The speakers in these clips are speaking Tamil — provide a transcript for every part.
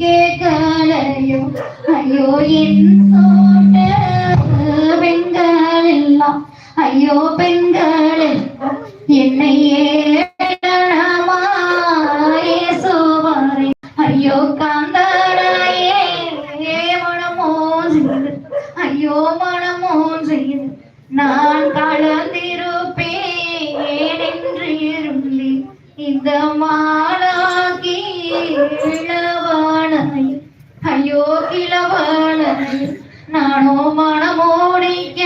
கேட்கலையோ ஐயோ என் சோட்ட பெண்கள் எல்லாம் ஐயோ பெண்கள் ஐயோ மனமோ செய்து நான் கலந்திருப்பேன். என்று இருந்தி இந்த மாலாகி இளவானை ஐயோ கிழவானை நானோ மனமோடிக்க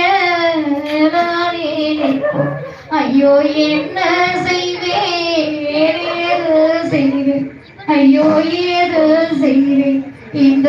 நானே ஐயோ என்ன செய்வேன்? ஏது செய்வேன்? ஐயோ ஏது செய்வேன்? இந்த